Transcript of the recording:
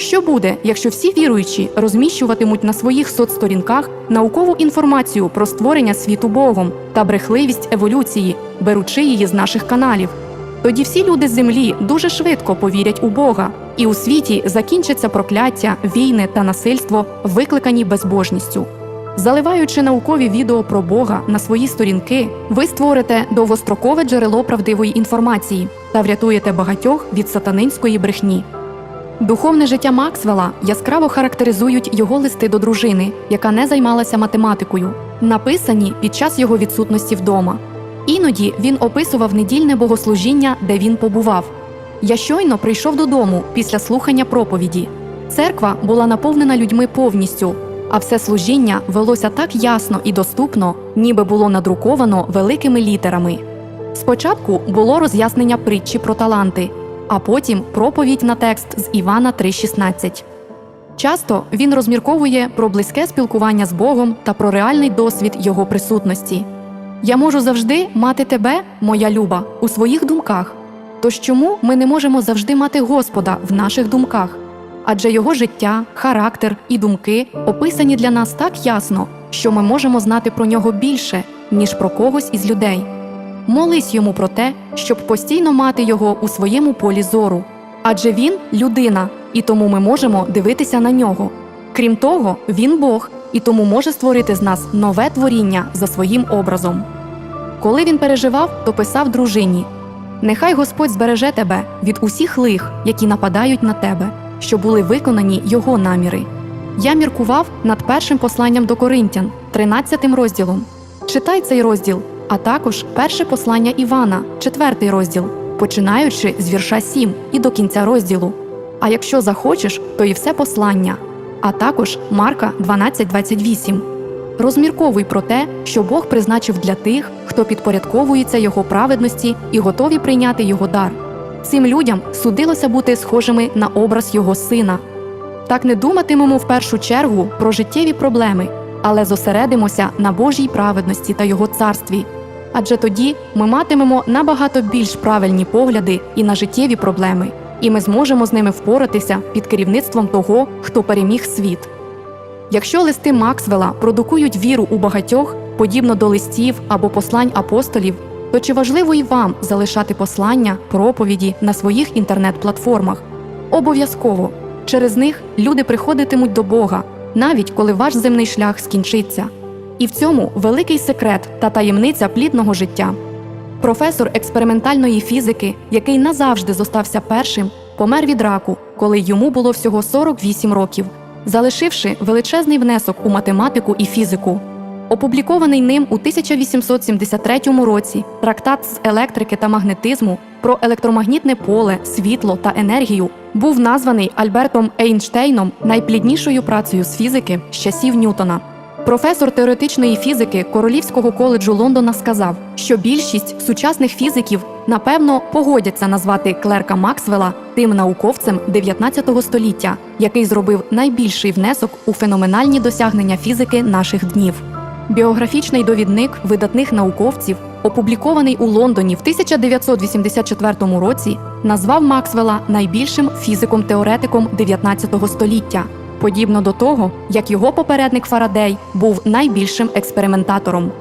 Що буде, якщо всі віруючі розміщуватимуть на своїх соцсторінках наукову інформацію про створення світу Богом та брехливість еволюції, беручи її з наших каналів? Тоді всі люди землі дуже швидко повірять у Бога, і у світі закінчаться прокляття, війни та насильство, викликані безбожністю. Заливаючи наукові відео про Бога на свої сторінки, ви створите довгострокове джерело правдивої інформації та врятуєте багатьох від сатанинської брехні. Духовне життя Максвелла яскраво характеризують його листи до дружини, яка не займалася математикою, написані під час його відсутності вдома. Іноді він описував недільне богослужіння, де він побував. Я щойно прийшов додому після слухання проповіді. Церква була наповнена людьми повністю, а все служіння велося так ясно і доступно, ніби було надруковано великими літерами. Спочатку було роз'яснення притчі про таланти, а потім проповідь на текст з Івана 3,16. Часто він розмірковує про близьке спілкування з Богом та про реальний досвід його присутності. Я можу завжди мати тебе, моя люба, у своїх думках. Тож чому ми не можемо завжди мати Господа в наших думках? Адже його життя, характер і думки описані для нас так ясно, що ми можемо знати про нього більше, ніж про когось із людей. Молись йому про те, щоб постійно мати його у своєму полі зору. Адже він людина, і тому ми можемо дивитися на нього. Крім того, він Бог, і тому може створити з нас нове творіння за своїм образом. Коли він переживав, то писав дружині: Нехай Господь збереже тебе від усіх лих, які нападають на тебе, що були виконані його наміри. Я міркував над першим посланням до Коринтян, 13 розділом. Читай цей розділ, а також перше послання Івана, 4 розділ, починаючи з вірша 7 і до кінця розділу. А якщо захочеш, то і все послання, а також Марка 12.28. Розмірковуй про те, що Бог призначив для тих, хто підпорядковується Його праведності і готові прийняти Його дар. Цим людям судилося бути схожими на образ Його сина. Так не думатимемо в першу чергу про життєві проблеми, але зосередимося на Божій праведності та Його царстві. Адже тоді ми матимемо набагато більш правильні погляди і на життєві проблеми, і ми зможемо з ними впоратися під керівництвом того, хто переміг світ. Якщо листи Максвелла продукують віру у багатьох, подібно до листів або послань апостолів, то чи важливо і вам залишати послання, проповіді на своїх інтернет-платформах? Обов'язково через них люди приходитимуть до Бога, навіть коли ваш земний шлях скінчиться. І в цьому великий секрет та таємниця плідного життя. Професор експериментальної фізики, який назавжди зостався першим, помер від раку, коли йому було всього 48 років, залишивши величезний внесок у математику і фізику. Опублікований ним у 1873 році трактат з електрики та магнетизму про електромагнітне поле, світло та енергію був названий Альбертом Ейнштейном найпліднішою працею з фізики з часів Ньютона. Професор теоретичної фізики Королівського коледжу Лондона сказав, що більшість сучасних фізиків напевно погодяться назвати Клерка Максвелла тим науковцем 19 століття, який зробив найбільший внесок у феноменальні досягнення фізики наших днів. Біографічний довідник видатних науковців, опублікований у Лондоні в 1984 році, назвав Максвелла найбільшим фізиком-теоретиком 19 століття, подібно до того, як його попередник Фарадей був найбільшим експериментатором.